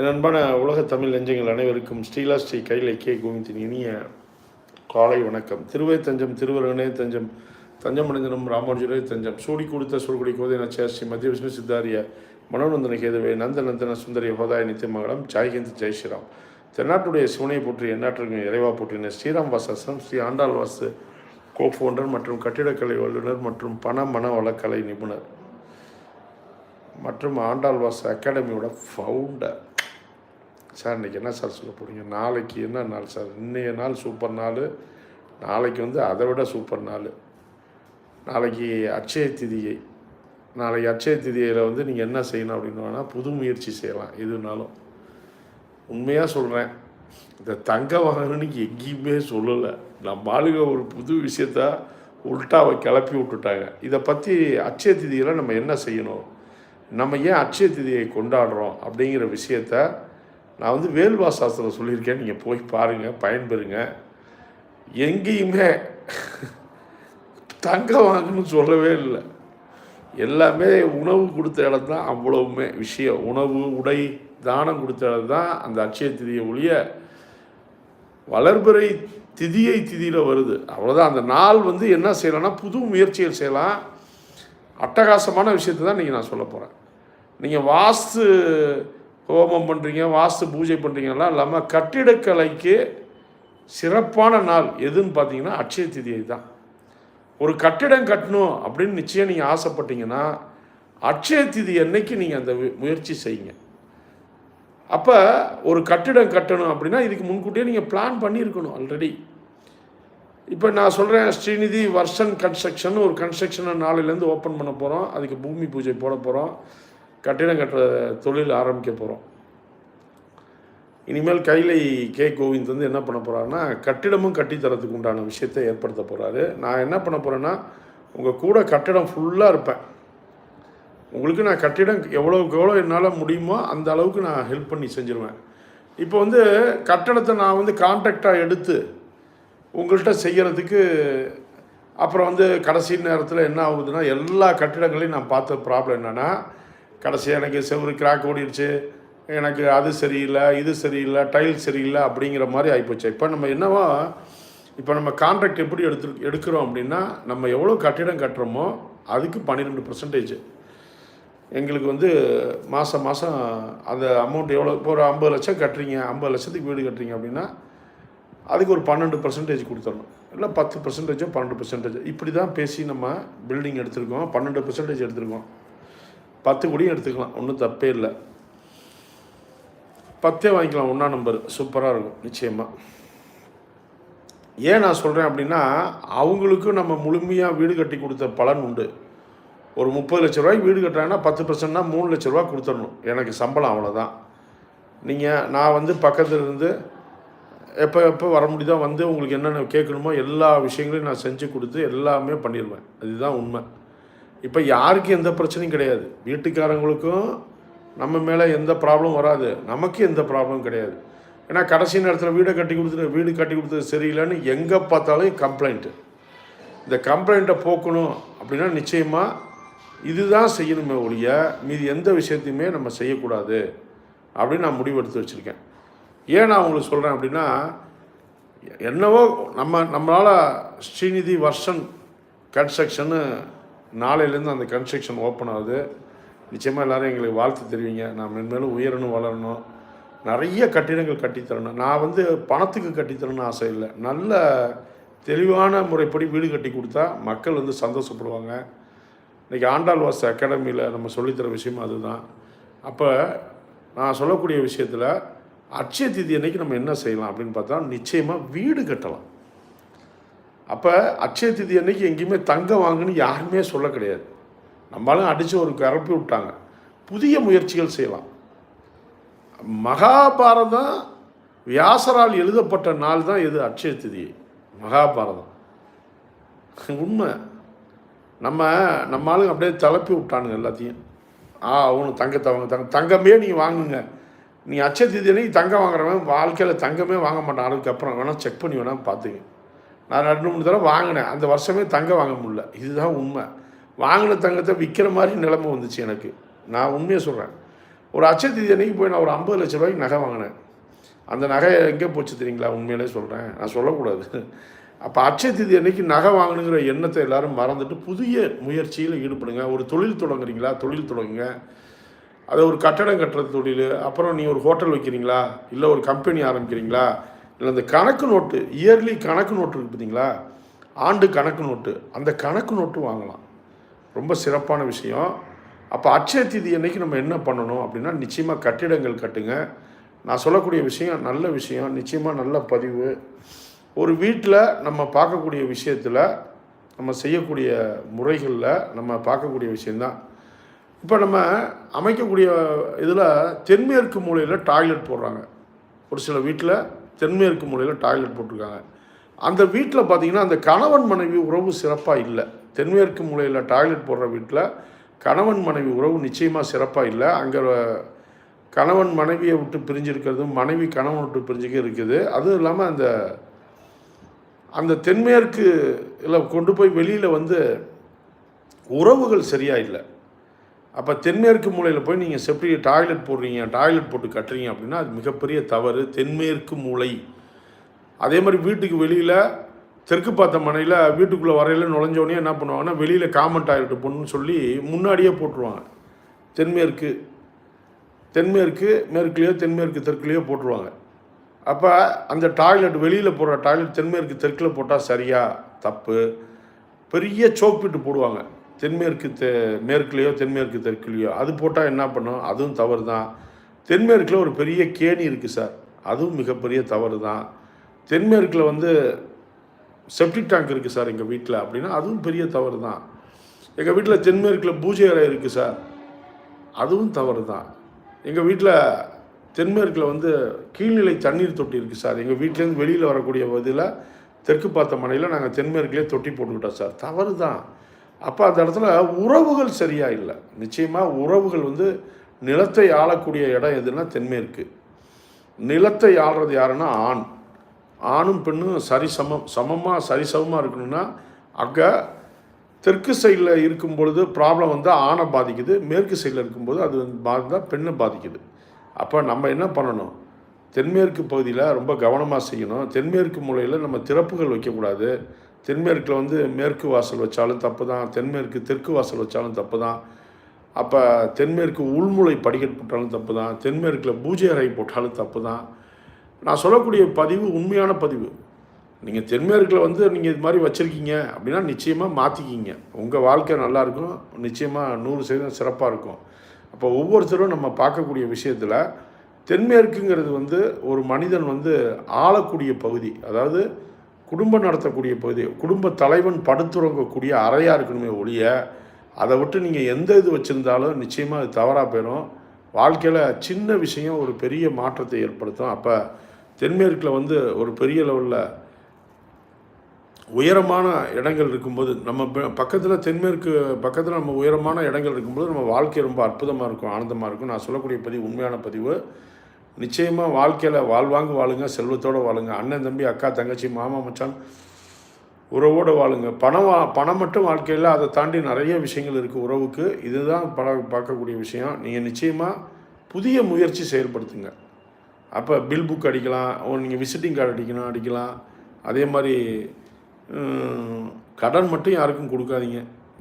என் அன்பான உலக தமிழ் நெஞ்சங்கள் அனைவருக்கும் ஸ்ரீலா ஸ்ரீ கைலை கே கோவிந்தின் இனிய காலை வணக்கம். திருவை தஞ்சம் திருவருகனே தஞ்சம் தஞ்சமடைந்தனம் ராமானுஜரே தஞ்சம். சூடி கொடுத்த சூழ்குடி கோதை நச்சியார் ஸ்ரீ மத்திய விஷ்ணு சித்தாரிய மனோநந்தன கேதுவே நந்த நந்தன சுந்தரி ஹோதாய நித்தியமங்கலம் மகளம் ஜெய் ஸ்ரீராம். தென்னாட்டுடைய சிவனை போற்றி எந்நாட்டிற்கும் இறைவா போற்றின ஸ்ரீராம் வாசாசனம் ஸ்ரீ ஆண்டாள் வாசு கோஃபவுண்டர் மற்றும் கட்டிடக்கலை வல்லுநர் மற்றும் பண மன வளக்கலை நிபுணர் மற்றும் ஆண்டாள் வாசு அகாடமியோட ஃபவுண்டர் சார் இன்றைக்கி என்ன சார் சொல்ல போகிறீங்க நாளைக்கு என்ன நாள் சார்? இன்றைய நாள் சூப்பர் நாள். நாளைக்கு வந்து அதை விட சூப்பர் நாள். நாளைக்கு அட்சய திதியை. நாளைக்கு அட்சய திதியில் வந்து நீங்கள் என்ன செய்யணும் அப்படின்னு வேணால் புது முயற்சி செய்யலாம். எதுனாலும். உண்மையாக சொல்கிறேன் இந்த தங்க வாகனம்னு எங்கேயுமே சொல்லலை. நம்ம ஆளுங்க ஒரு புது விஷயத்த உல்ட்டாவை கிளப்பி விட்டுட்டாங்க. இதை பற்றி அட்சய திதியில் நம்ம என்ன செய்யணும்? நம்ம ஏன் அட்சய திதியை கொண்டாடுறோம் அப்படிங்கிற விஷயத்த நான் வந்து வேல்வா சாஸ்திரம் சொல்லியிருக்கேன். நீங்கள் போய் பாருங்கள் பயன்பெறுங்க. எங்கேயுமே தங்கம் வாங்கணும்னு சொல்லவே இல்லை. எல்லாமே உணவு கொடுத்த இடம் தான் அவ்வளவுமே. விஷயம் உணவு உடை தானம் கொடுத்த இடம் தான் அந்த அட்சய திதியை ஒழிய வளர்பிறை திதியை திதியில் வருது. அவ்வளோதான் அந்த நாள் வந்து என்ன செய்யலாம்னா புது முயற்சிகள் செய்யலாம். அட்டகாசமான விஷயத்தை தான் நீங்கள் நான் சொல்ல போகிறேன் நீங்கள் வாஸ்து ஹோமம் பண்ணுறீங்க வாஸ்து பூஜை பண்ணுறீங்கலாம் இல்லாமல் கட்டிடக்கலைக்கு சிறப்பான நாள் எதுன்னு பார்த்தீங்கன்னா அட்சய திதியை தான். ஒரு கட்டிடம் கட்டணும் அப்படின்னு நிச்சயம் நீங்கள் ஆசைப்பட்டீங்கன்னா அட்சய திதி அன்னைக்கு நீங்கள் அந்த முயற்சி செய்யுங்க. அப்போ ஒரு கட்டிடம் கட்டணும் அப்படின்னா இதுக்கு முன்கூட்டியே நீங்கள் பிளான் பண்ணியிருக்கணும் ஆல்ரெடி இப்போ நான் சொல்கிறேன் ஸ்ரீநிதி வர்ஷன் கன்ஸ்ட்ரக்ஷன் ஒரு கன்ஸ்ட்ரக்ஷனை நாளையிலேருந்து ஓப்பன் பண்ண போகிறோம் அதுக்கு பூமி பூஜை போட போகிறோம் கட்டிடம் கட்டுற தொழில் ஆரம்பிக்க போகிறோம் இனிமேல் கைலை கே. கோவிந்த் வந்து என்ன பண்ண போகிறாருன்னா கட்டிடமும் கட்டித்தரத்துக்கு உண்டான விஷயத்தை ஏற்படுத்த போகிறாரு நான் என்ன பண்ண போகிறேன்னா உங்கள் கூட கட்டிடம் ஃபுல்லாக இருப்பேன். உங்களுக்கு நான் கட்டிடம் எவ்வளோக்கு எவ்வளோ என்னால் முடியுமோ அந்த அளவுக்கு நான் ஹெல்ப் பண்ணி செஞ்சுருவேன். இப்போ வந்து கட்டடத்தை நான் வந்து கான்ட்ராக்டாக எடுத்து உங்கள்கிட்ட செய்கிறதுக்கு அப்புறம் வந்து கடைசி நேரத்தில் என்ன ஆகுதுன்னா எல்லா கட்டிடங்களையும் நான் பார்த்த ப்ராப்ளம் என்னென்னா கடைசியாக எனக்கு செவ்வறு கிராக் ஓடிடுச்சு. எனக்கு அது சரியில்லை இது சரியில்லை டைல் சரியில்லை அப்படிங்கிற மாதிரி ஆகிப்போச்சு இப்போ நம்ம என்னவோ இப்போ நம்ம கான்ட்ராக்ட் எப்படி எடுத்து எடுக்கிறோம் அப்படின்னா நம்ம எவ்வளோ கட்டிடம் கட்டுறோமோ அதுக்கு பன்னிரெண்டு பர்சன்டேஜ் எங்களுக்கு வந்து மாதம் மாதம் அந்த அமௌண்ட் எவ்வளோ இப்போ ஒரு ஐம்பது லட்சம் கட்டுறீங்க ஐம்பது லட்சத்துக்கு வீடு கட்டுறீங்க அப்படின்னா அதுக்கு ஒரு பன்னெண்டு பர்சன்டேஜ் கொடுத்துடணும். இல்லை பத்து பர்சன்டேஜோ பன்னெண்டு பர்சன்டேஜ் இப்படி தான் பேசி நம்ம பில்டிங் எடுத்திருக்கோம் பன்னெண்டு பர்சன்டேஜ் எடுத்திருக்கோம். பத்து கூடியும் எடுத்துக்கலாம் ஒன்றும் தப்பே இல்லை. பத்தே வாங்கிக்கலாம் ஒன்றா நம்பர் சூப்பராக இருக்கும் நிச்சயமாக ஏன் நான் சொல்கிறேன் அப்படின்னா அவங்களுக்கும் நம்ம முழுமையாக வீடு கட்டி கொடுத்த பலன் உண்டு. ஒரு முப்பது லட்ச ரூபாய்க்கு வீடு கட்டுறாங்கன்னா பத்து பர்சன்ட்னா மூணு லட்ச ரூபா கொடுத்துடணும். எனக்கு சம்பளம் அவ்வளோதான் நீங்கள் நான் வந்து பக்கத்தில் இருந்து எப்போ எப்போ வர முடியுதோ வந்து உங்களுக்கு என்னென்ன கேட்கணுமோ எல்லா விஷயங்களையும் நான் செஞ்சு கொடுத்து எல்லாமே பண்ணிடுவேன் அதுதான் உண்மை. இப்போ யாருக்கும் எந்த பிரச்சனையும் கிடையாது. வீட்டுக்காரங்களுக்கும் நம்ம மேலே எந்த ப்ராப்ளம் வராது. நமக்கு எந்த ப்ராப்ளமும் கிடையாது. ஏன்னா கடைசி நேரத்தில் வீடை கட்டி கொடுத்துட்டு வீடு கட்டி கொடுத்தது சரியில்லைன்னு எங்கே பார்த்தாலும் கம்ப்ளைண்ட்டு இந்த கம்ப்ளைண்ட்டை போக்கணும் அப்படின்னா நிச்சயமாக இதுதான் செய்யணுமே ஒழிய மீதி எந்த விஷயத்தையுமே நம்ம செய்யக்கூடாது அப்படின்னு நான் முடிவெடுத்து வச்சுருக்கேன். ஏன் நான் உங்களுக்கு சொல்கிறேன் அப்படின்னா என்னவோ நம்ம நம்மளால் ஸ்ரீநிதி வர்ஷன் கன்ஸ்ட்ரக்ஷன்னு நாளையிலேருந்து அந்த கன்ஸ்ட்ரக்ஷன் ஓப்பன் ஆகுது. நிச்சயமாக எல்லோரும் எங்களுக்கு வாழ்த்து தெரிவிங்க. நான் மென்மேலும் உயரணும் வளரணும். நிறைய கட்டிடங்கள் கட்டித்தரணும் நான் வந்து பணத்துக்கு கட்டித்தரணும்னு ஆசை இல்லை. நல்ல தெளிவான முறைப்படி வீடு கட்டி கொடுத்தா மக்கள் வந்து சந்தோஷப்படுவாங்க. இன்றைக்கி ஆண்டாள் வாச அகாடமியில் நம்ம சொல்லித்தர விஷயம் அதுதான். அப்போ நான் சொல்லக்கூடிய விஷயத்தில் அட்சய திதி அன்னைக்கு நம்ம என்ன செய்யலாம் அப்படின்னு பார்த்தா நிச்சயமாக வீடு கட்டலாம். அப்போ அட்சய திதி அன்னைக்கு எங்கேயுமே தங்கம் வாங்குன்னு யாருமே சொல்ல கிடையாது. நம்மளும் அடித்து ஒரு கரப்பி விட்டாங்க. புதிய முயற்சிகள் செய்யலாம். மகாபாரதம் வியாசரால் எழுதப்பட்ட நாள் தான் எது அட்சய திதி. மகாபாரதம். உண்மை. நம்ம நம்ம ஆளுங்க அப்படியே தளப்பி விட்டானுங்க எல்லாத்தையும். ஆ அவனு தங்கத்தை வாங்க தங்க தங்கமே நீ வாங்குங்க. நீ அட்சய திதி அன்னைக்கு தங்கம் வாங்குறவன் வாழ்க்கையில் தங்கமே வாங்க மாட்டான். அதுக்கப்புறம் வேணால் செக் பண்ணி வேணால் பார்த்துங்க. நான் ரெண்டு மூணு தடவை வாங்கினேன். அந்த வருஷமே தங்கம் வாங்க முடில இதுதான் உண்மை. வாங்கின தங்கத்தை விற்கிற மாதிரி நிலைமை வந்துச்சு எனக்கு. நான் உண்மையை சொல்கிறேன் ஒரு அச்சய தீதி அன்னைக்கு போய் நான் ஒரு ஐம்பது லட்ச ரூபாய்க்கு நகை வாங்கினேன். அந்த நகை எங்கே போச்சு தெரியுங்களா? உண்மையிலே சொல்கிறேன் நான் சொல்லக்கூடாது. அப்போ அச்சய தீதி அன்னைக்கு நகை வாங்கணுங்கிற எண்ணத்தை எல்லாரும் மறந்துட்டு புதிய முயற்சியில் ஈடுபடுங்க. ஒரு தொழில் தொடங்குறீங்களா? தொழில் தொடங்குங்க. அதை ஒரு கட்டடம் கட்டுறது தொழில் அப்புறம் நீங்கள் ஒரு ஹோட்டல் வைக்கிறீங்களா? இல்லை ஒரு கம்பெனி ஆரம்பிக்கிறீங்களா? அந்த கணக்கு நோட்டு இயர்லி கணக்கு நோட்டு இருக்குது பார்த்தீங்களா? ஆண்டு கணக்கு நோட்டு. அந்த கணக்கு நோட்டு வாங்கலாம். ரொம்ப சிறப்பான விஷயம். அப்போ அட்சய திதி அன்னைக்கு நம்ம என்ன பண்ணணும் அப்படின்னா நிச்சயமாக கட்டிடங்கள் கட்டுங்க. நான் சொல்லக்கூடிய விஷயம் நல்ல விஷயம். நிச்சயமாக நல்ல பதிவு. ஒரு வீட்டில் நம்ம பார்க்கக்கூடிய விஷயத்தில் நம்ம செய்யக்கூடிய முறைகளில் நம்ம பார்க்கக்கூடிய விஷயந்தான் இப்போ நம்ம அமைக்கக்கூடிய இதில் தென்மேற்கு மூலையில் டாய்லெட் போடுறாங்க. ஒரு சில வீட்டில் தென்மேற்கு மூலையில் டாய்லெட் போட்டிருக்காங்க. அந்த வீட்டில் பார்த்தீங்கன்னா அந்த கணவன் மனைவி உறவு சிறப்பாக இல்லை. தென்மேற்கு மூலையில் டாய்லெட் போடுற வீட்டில் கணவன் மனைவி உறவு நிச்சயமாக சிறப்பாக இல்லை. அங்கே கணவன் மனைவியை விட்டு பிரிஞ்சிருக்கிறதும் மனைவி கணவன் விட்டு பிரிஞ்சுக்க இருக்குது. அதுவும் இல்லாமல் அந்த அந்த தென்மேற்கு இல்லை கொண்டு போய் வெளியில் வந்து உறவுகள் சரியாக இல்லை. அப்போ தென்மேற்கு மூலையில் போய் நீங்கள் செப்டி டாய்லெட் போடுறீங்க டாய்லெட் போட்டு கட்டுறீங்க அப்படின்னா அது மிகப்பெரிய தவறு. தென்மேற்கு மூலை. அதே மாதிரி வீட்டுக்கு வெளியில் தெற்கு பார்த்த மனையில் வீட்டுக்குள்ளே வரையில் நுழைஞ்சோடனே என்ன பண்ணுவாங்கன்னா வெளியில் காமன் டாய்லெட் போடணும்னு சொல்லி முன்னாடியே போட்டுருவாங்க. தென்மேற்கு தென்மேற்கு மேற்குலேயோ தென்மேற்கு தெற்குலேயோ போட்டுருவாங்க. அப்போ அந்த டாய்லெட் வெளியில் போடுற டாய்லெட் தென்மேற்கு தெற்கில் போட்டால் சரியா? தப்பு. பெரிய சோப்பிட்டு போடுவாங்க. தென்மேற்கு தெ மேற்குலேயோ தென்மேற்கு தெற்குலேயோ அது போட்டால் என்ன பண்ணும்? அதுவும் தவறு தான் தென்மேற்கில் ஒரு பெரிய கேணி இருக்குது சார். அதுவும் மிகப்பெரிய தவறு தான் தென்மேற்கில் வந்து செப்டிக் டேங்க் இருக்குது சார் எங்கள் வீட்டில் அப்படின்னா அதுவும் பெரிய தவறு தான் எங்கள் வீட்டில் தென்மேற்கில் பூஜை அறை இருக்குது சார். அதுவும் தவறு தான் எங்கள் வீட்டில் தென்மேற்கில் வந்து கீழ்நிலை தண்ணீர் தொட்டி இருக்குது சார். எங்கள் வீட்டிலேருந்து வெளியில் வரக்கூடிய பகுதியில் தெற்கு பார்த்த மனையில் நாங்கள் தென்மேற்கிலே தொட்டி போட்டுக்கிட்டோம் சார். தவறு தான் அப்போ அந்த இடத்துல உறவுகள் சரியாக இல்லை. நிச்சயமாக உறவுகள் வந்து நிலத்தை ஆளக்கூடிய இடம் எதுன்னா தென்மேற்கு. நிலத்தை ஆள்றது யாருன்னா ஆண். ஆணும் பெண்ணும் சரிசமம் சமமாக சரிசமமாக இருக்கணும்னா அங்கே தெற்கு சைடில் இருக்கும் பொழுது ப்ராப்ளம் வந்து ஆணை பாதிக்குது. மேற்கு சைடில் இருக்கும்போது அது வந்து பாதிந்தால் பெண்ணை பாதிக்குது. அப்போ நம்ம என்ன பண்ணணும்? தென்மேற்கு பகுதியில் ரொம்ப கவனமாக செய்யணும். தென்மேற்கு மூலையில் நம்ம திறப்புகள் வைக்கக்கூடாது. தென்மேற்கில் வந்து மேற்கு வாசல் வச்சாலும் தப்பு தான் தென்மேற்கு தெற்கு வாசல் வச்சாலும் தப்பு தான் அப்போ தென்மேற்கு உள்முளை படிக்கட் போட்டாலும் தப்பு தான் தென்மேற்கில் பூஜை அறை போட்டாலும் தப்பு தான் நான் சொல்லக்கூடிய பதிவு உண்மையான பதிவு. நீங்கள் தென்மேற்கில் வந்து நீங்கள் இது மாதிரி வச்சுருக்கீங்க அப்படின்னா நிச்சயமாக மாற்றிக்கிங்க உங்கள் வாழ்க்கை நல்லாயிருக்கும் நிச்சயமாக நூறு சதவீதம் சிறப்பாக இருக்கும். அப்போ ஒவ்வொருத்தரும் நம்ம பார்க்கக்கூடிய விஷயத்தில் தென்மேற்குங்கிறது வந்து ஒரு மனிதன் வந்து ஆளக்கூடிய பகுதி. அதாவது குடும்பம் நடத்தக்கூடிய பகுதி குடும்ப தலைவன் படுத்துறங்கக்கூடிய அறையாக இருக்கணுமே ஒழிய அதை விட்டு நீங்கள் எந்த இது வச்சுருந்தாலும் நிச்சயமாக அது தவறாக போயிடும். வாழ்க்கையில் சின்ன விஷயம் ஒரு பெரிய மாற்றத்தை ஏற்படுத்தும். அப்போ தென்மேற்கில் வந்து ஒரு பெரிய லெவலில் உயரமான இடங்கள் இருக்கும்போது நம்ம பக்கத்தில் தென்மேற்கு பக்கத்தில் நம்ம உயரமான இடங்கள் இருக்கும்போது நம்ம வாழ்க்கை ரொம்ப அற்புதமாக இருக்கும் ஆனந்தமாக இருக்கும். நான் சொல்லக்கூடிய பதிவு உண்மையான பதிவு. நிச்சயமாக வாழ்க்கையில் வாழ்வாங்க வாழுங்க செல்வத்தோடு வாழுங்க. அண்ணன் தம்பி அக்கா தங்கச்சி மாமா மச்சான் உறவோடு வாழுங்க. பணம் வா பணம் மட்டும் வாழ்க்கையில் அதை தாண்டி நிறைய விஷயங்கள் இருக்குது உறவுக்கு. இதுதான் பல பார்க்கக்கூடிய விஷயம். நீங்கள் நிச்சயமாக புதிய முயற்சி செயல்படுத்துங்க. அப்போ பில் புக் அடிக்கலாம் நீங்கள் விசிட்டிங் கார்டு அடிக்கணும் அடிக்கலாம். அதே மாதிரி கடன் மட்டும் யாருக்கும் கொடுக்காதீங்க.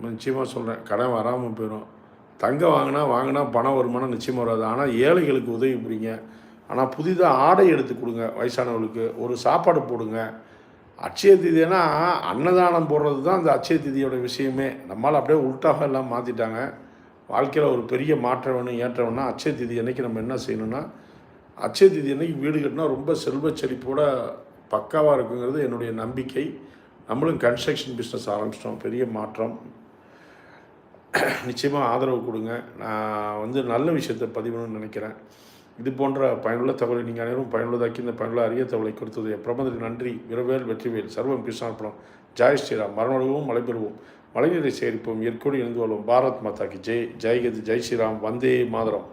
நிச்சயமாக சொல்கிறேன் கடன் வராமல் போயிடும் தங்கம் வாங்கினா வாங்கினா பணம் வருமானம் நிச்சயம் வராது. ஆனால் ஏழைகளுக்கு உதவி புரியுங்க ஆனால் புதிதாக ஆடை எடுத்து கொடுங்க வயசானவர்களுக்கு. ஒரு சாப்பாடு போடுங்க. அட்சய திதினா அன்னதானம் போடுறது தான் அந்த அச்சய திதியோட விஷயமே. நம்மளால் அப்படியே உல்ட்டாக எல்லாம் மாற்றிட்டாங்க வாழ்க்கையில் ஒரு பெரிய மாற்றம் வேணும் ஏற்றம் அச்சய திதி அன்னைக்கு நம்ம என்ன செய்யணும்னா அச்சய திதி அன்னைக்கு வீடு கட்டினா ரொம்ப செல்வ செழிப்போட பக்காவாக இருக்குங்கிறது என்னுடைய நம்பிக்கை. நம்மளும் கன்ஸ்ட்ரக்ஷன் பிஸ்னஸ் ஆரம்பிச்சிட்டோம். பெரிய மாற்றம். நிச்சயமாக ஆதரவு கொடுங்க. நான் வந்து நல்ல விஷயத்தை பதிவுன்னு நினைக்கிறேன். இது போன்ற பயனுள்ள தகவலை நீங்கள் அனைவரும் பயனுள்ளதாக்கி இந்த பயனுள்ள அரிய தகவலை கொடுத்தது பிரபந்தத்துக்கு நன்றி விரவேல் வெற்றிவேல் சர்வம் கிருஷ்ணார்பணம். ஜாய் ஸ்ரீராம். மரணம் மழை பெறுவோம். மழைநீரை சேகரிப்போம். இயற்கையோடு இணைந்து வாழ்வோம் பாரத் மாதாக்கு. ஜெய் ஜெய்கதி ஜெய் ஸ்ரீராம். வந்தே மாதரம்.